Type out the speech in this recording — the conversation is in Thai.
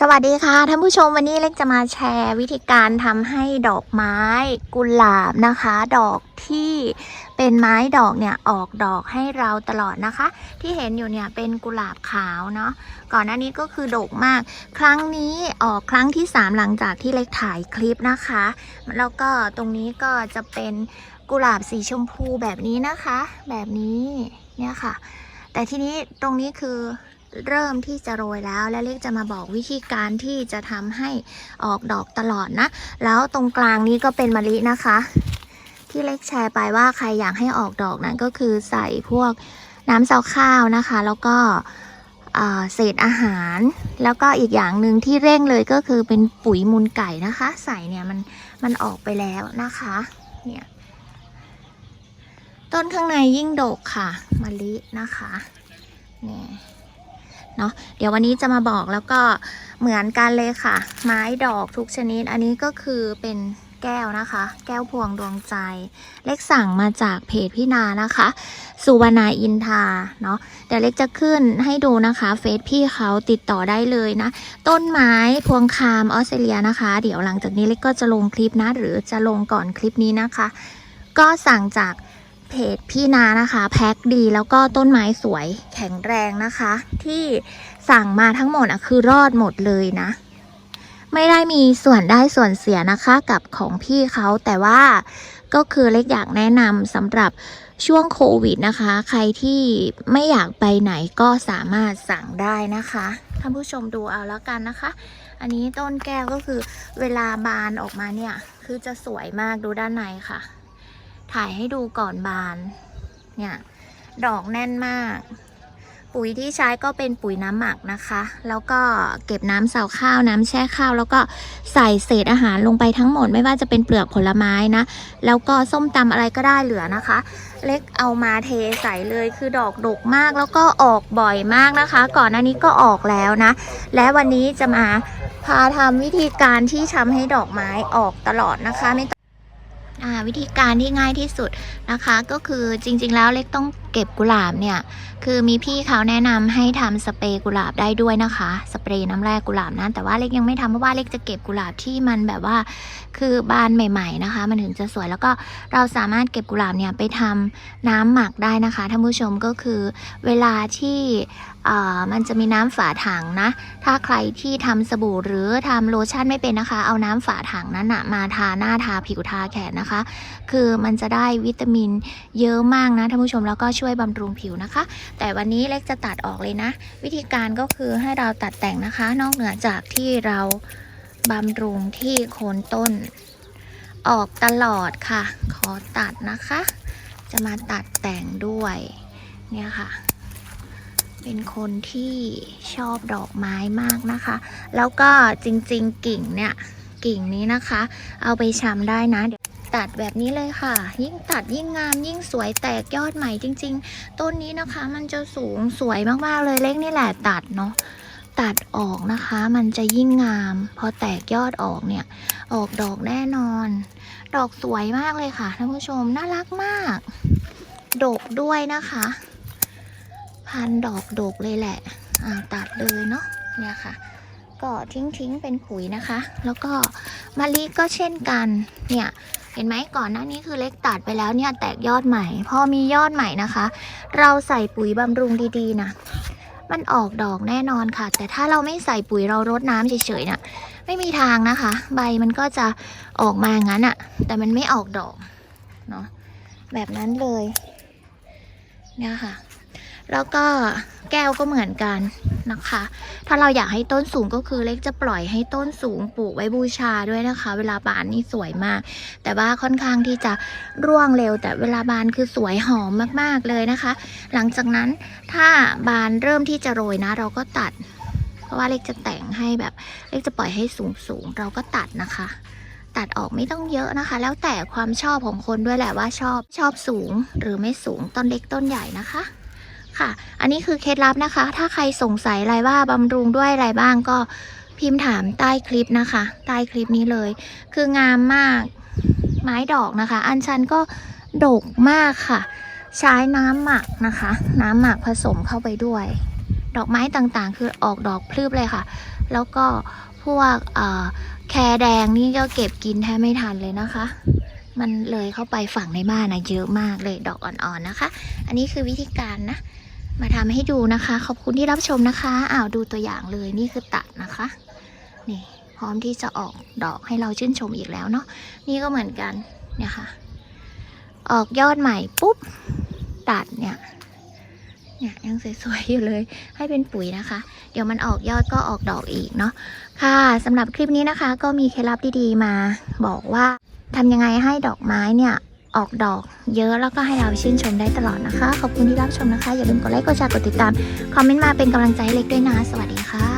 สวัสดีค่ะท่านผู้ชมวันนี้เล็กจะมาแชร์วิธีการทำให้ดอกไม้กุหลาบนะคะ ดอกที่เป็นไม้ดอกเนี่ยออกดอกให้เราตลอดนะคะ ที่เห็นอยู่เนี่ยเป็นกุหลาบขาวเนาะก่อนหน้านี้ก็คือดกมาก ครั้งนี้ออกครั้งที่ 3 หลังจากที่เล็กถ่ายคลิปนะคะ แล้วก็ตรงนี้ก็จะเป็นกุหลาบสีชมพูแบบนี้นะคะ แบบนี้เนี่ยค่ะ แต่ทีนี้ตรงนี้คือ เริ่มที่จะโรยแล้ว และเล็กจะมาบอกวิธีการที่จะทำให้ออกดอกตลอดนะ แล้วตรงกลางนี้ก็เป็นมะลินะคะ ที่เล็กแชร์ไปว่าใครอยากให้ออกดอกนั้นก็คือใส่พวกน้ำเซาข้าวนะคะ แล้วก็เศษอาหาร แล้วก็อีกอย่างหนึ่งที่เร่งเลยก็คือเป็นปุ๋ยมูลไก่นะคะ ใส่เนี่ยมันมันออกไปแล้วนะคะเนี่ยต้นข้างในยิ่งดกค่ะมะลินะคะเนี่ย เนาะเดี๋ยววันนี้จะมาบอกแล้วก็เหมือนกันเลยค่ะ ไม้ดอกทุกชนิด อันนี้ก็คือเป็นแก้วนะคะ แก้วพวงดวงใจ เล็กสั่งมาจากเพจพี่นานะคะ สุวรรณาอินทาเนาะเดี๋ยวเล็กจะขึ้นให้ดูนะคะเฟซพี่เขาติดต่อได้เลยนะ ต้นไม้พวงคามออสเตรเลียนะคะ เดี๋ยวหลังจากนี้เล็กก็จะลงคลิปนะ หรือจะลงก่อนคลิปนี้นะคะ ก็สั่งจาก เพจพี่นานะคะ แพ็คดีแล้วก็ต้นไม้สวยแข็งแรงนะคะ ที่สั่งมาทั้งหมดอะคือรอดหมดเลยนะ ไม่ได้มีส่วนได้ส่วนเสียนะคะกับของพี่เขาแต่ว่าก็คือเล็กอยากแนะนำสำหรับช่วงโควิดนะคะ ใครที่ไม่อยากไปไหนก็สามารถสั่งได้นะคะท่านผู้ชมดูเอาแล้วกันนะคะ อันนี้ต้นแก้วก็คือเวลาบานออกมาเนี่ย คือจะสวยมากดูด้านในค่ะ ถ่ายให้ดูก่อนบาน เนี่ย ดอกแน่นมาก ปุ๋ยที่ใช้ก็เป็นปุ๋ยน้ำหมักนะคะ แล้วก็เก็บน้ำเสาข้าวน้ำแช่ข้าว แล้วก็ใส่เศษอาหารลงไปทั้งหมด ไม่ว่าจะเป็นเปลือกผลไม้นะ แล้วก็ส้มตำอะไรก็ได้เหลือนะคะ เล็กเอามาเทใส่เลยคือดอกดกมาก แล้วก็ออกบ่อยมากนะคะ ก่อนหน้านี้ก็ออกแล้วนะ และวันนี้จะมาพาทำวิธีการที่ทำให้ดอกไม้ออกตลอดนะคะไม่ต้อง วิธีการที่ง่ายที่สุดนะคะ ก็คือจริงๆแล้วเล็กต้อง เก็บกุหลาบเนี่ย คือมีพี่เขาแนะนำให้ทำสเปรย์กุหลาบได้ด้วยนะคะ สเปรย์น้ำแร่กุหลาบนะแต่ว่าเล็กยังไม่ทำเพราะว่าเล็กจะเก็บกุหลาบที่มันแบบว่า คือบานใหม่ ๆนะคะ มันถึงจะสวยแล้วก็เราสามารถเก็บกุหลาบเนี่ยไปทำน้ำหมักได้นะคะท่านผู้ชมก็คือเวลาที่เออมันจะมีน้ำฝาถังนะ ถ้าใครที่ทำสบู่หรือทำโลชั่นไม่เป็นนะคะ เอาน้ำฝาถังนั้นนะมาทาหน้าทาผิวทาแขนนะคะ คือมันจะได้วิตามินเยอะมากนะท่านผู้ชมแล้วก็ช่วยบำรุงผิวนะคะ แต่วันนี้เล็กจะตัดออกเลยนะ วิธีการก็คือให้เราตัดแต่งนะคะ นอกเหนือจากที่เราบำรุงที่โคนต้น ออกตลอดค่ะ ขอตัดนะคะ จะมาตัดแต่งด้วยเนี่ยค่ะ เป็นคนที่ชอบดอกไม้มากนะคะ แล้วก็จริงๆกิ่งเนี่ยกิ่งนี้นะคะ เอาไปชำได้นะเดี๋ยว ตัดแบบนี้เลยค่ะ ยิ่งตัดยิ่งงาม ยิ่งสวยแตกยอดใหม่จริง ๆ ต้นนี้นะคะ มันจะสูงสวยมากๆเลยเล็กนี่แหละตัดเนาะตัดออกนะคะ มันจะยิ่งงาม พอแตกยอดออกเนี่ย ออกดอกแน่นอน ดอกสวยมากเลยค่ะท่านผู้ชมน่ารักมาก ดกด้วยนะคะ พันดอกดกเลยแหละอ่าตัดเลยเนาะเนี่ยค่ะก็ทิ้งทิ้งๆเป็นปุ๋ยนะคะ แล้วก็มะลิก็เช่นกัน เนี่ย เห็นไหมก่อนหน้านี้คือเล็กตัดไปแล้วเนี่ยแตกยอดใหม่ พอมียอดใหม่นะคะ เราใส่ปุ๋ยบำรุงดีๆนะมันออกดอกแน่นอนค่ะ แต่ถ้าเราไม่ใส่ปุ๋ยเรารดน้ำเฉยๆน่ะไม่มีทางนะคะ ใบมันก็จะออกมางั้นอะแต่มันไม่ออกดอกเนาะแบบนั้นเลยเนี่ยค่ะ แล้วก็แก้วก็เหมือนกันนะคะ ถ้าเราอยากให้ต้นสูงก็คือเล็กจะปล่อยให้ต้นสูงปลูกไว้บูชาด้วยนะคะ เวลาบานนี่สวยมาก แต่ว่าค่อนข้างที่จะร่วงเร็ว แต่เวลาบานคือสวยหอมมากๆเลยนะคะ หลังจากนั้นถ้าบานเริ่มที่จะโรยนะ เราก็ตัด เพราะว่าเล็กจะแต่งให้แบบเล็กจะปล่อยให้สูงสูงเราก็ตัดนะคะ ตัดออกไม่ต้องเยอะนะคะ แล้วแต่ความชอบของคนด้วยแหละว่าชอบชอบสูงหรือไม่สูงต้นเล็กต้นใหญ่นะคะ ค่ะ อันนี้คือเคล็ดลับนะคะ ถ้าใครสงสัยอะไรว่าบำรุงด้วยอะไรบ้างก็พิมพ์ถามใต้คลิปนะคะ ใต้คลิปนี้เลย คืองามมากไม้ดอกนะคะ อันชันก็ดกมากค่ะ ใช้น้ำหมักนะคะ น้ำหมักผสมเข้าไปด้วย ดอกไม้ต่างๆ คือออกดอกพลืบเลยค่ะ แล้วก็พวกแครแดงนี่ก็เก็บกินแทบไม่ทันเลยนะคะ มันเลยเข้าไปฝั่งในบ้านนะเยอะมากเลยดอกอ่อนๆนะคะ อันนี้คือวิธีการนะ มาทำให้ดูนะคะ ขอบคุณที่รับชมนะคะอ้าวดูตัวอย่างเลยนี่คือตัดนะคะนี่พร้อมที่จะออกดอกให้เราชื่นชมอีกแล้วเนาะนี่ก็เหมือนกันเนี่ยค่ะ ออกยอดใหม่ปุ๊บตัดเนี่ยเนี่ยยังสวยๆอยู่เลยให้เป็นปุ๋ยนะคะ เดี๋ยวมันออกยอดก็ออกดอกอีกเนาะค่ะสำหรับคลิปนี้นะคะ ก็มีเคล็ดลับดีๆมาบอกว่า ทำยังไงให้ดอกไม้เนี่ยออกดอกเยอะแล้วก็ให้เราชื่นชมได้ตลอดนะคะ ขอบคุณที่รับชมนะคะ อย่าลืมกดไลค์กดแชร์กดติดตาม คอมเมนต์มาเป็นกำลังใจให้เล็กด้วยนะ สวัสดีค่ะ